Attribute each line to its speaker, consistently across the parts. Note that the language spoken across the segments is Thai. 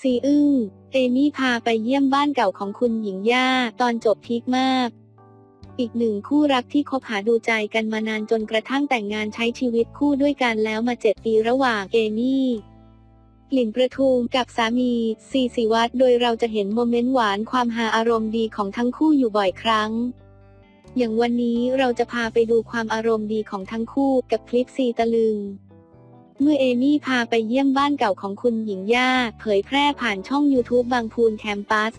Speaker 1: ซีอึ้งเอมี่พาไปเยี่ยมบ้านเก่าของคุณหญิงย่า ตอนจบพีคมาก อีกหนึ่งคู่รักที่คบหาดูใจกันมานานจนกระทั่งแต่งงานใช้ชีวิตคู่ด้วยกันแล้วมาเจ็ดปีระหว่างเอมี่กลิ่นประทุมกับสามีซีสิวัตรโดยเราจะเห็นโมเมนต์หวานความหาอารมณ์ดีของทั้งคู่อยู่บ่อยครั้ง อย่างวันนี้เราจะพาไปดูความอารมณ์ดีของทั้งคู่กับคลิปซีตะลึง เมื่อเอมี่พาไปเยี่ยมบ้านเก่าของคุณหญิงย่า เผยแพร่ผ่านช่อง YouTube บางพูนแคมปัส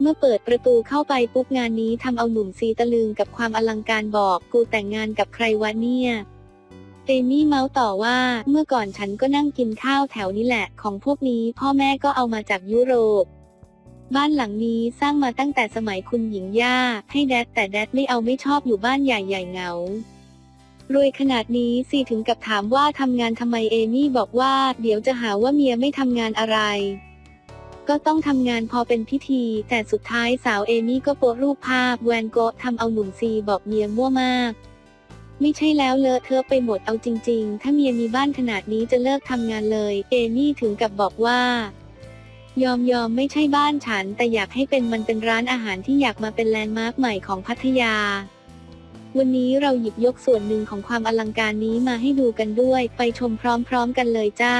Speaker 1: เมื่อเปิดประตูเข้าไปปุ๊บงานนี้ทำเอาหนุ่มซีตะลึงกับความอลังการบอกกูแต่งงานกับใครวะเนี่ยเอมี่เมาส์ต่อว่าเมื่อก่อนฉันก็นั่งกินข้าวแถวนี้แหละ ของพวกนี้พ่อแม่ก็เอามาจากยุโรป บ้านหลังนี้สร้างมาตั้งแต่สมัยคุณหญิงย่า ให้แดดแต่แดดไม่เอาไม่ชอบอยู่บ้านใหญ่ๆเหงา รวยขนาดนี้ซีถึงกับถามว่าทำงานทำไมเอมี่บอกว่า เดี๋ยวจะหาว่าเมียไม่ทำงานอะไร ก็ต้องทำงานพอเป็นพิธี แต่สุดท้ายสาวเอมี่ก็โพสรูปภาพแวนโกะทำเอาหนุ่มซีบอกเมียมั่วมาก ไม่ใช่แล้วเลอะเทอะไปหมดเอาจริง ๆ ถ้าเมียมีบ้านขนาดนี้จะเลิกทำงานเลย เอมี่ถึงกับบอกว่ายอมยอมไม่ใช่บ้านฉัน แต่อยากให้เป็นมันเป็นร้านอาหารที่อยากมาเป็นแลนด์มาร์คใหม่ของพัทยา วันนี้เราหยิบยกส่วนหนึ่งของความอลังการนี้มาให้ดูกันด้วย ไปชมพร้อมๆกันเลยจ้า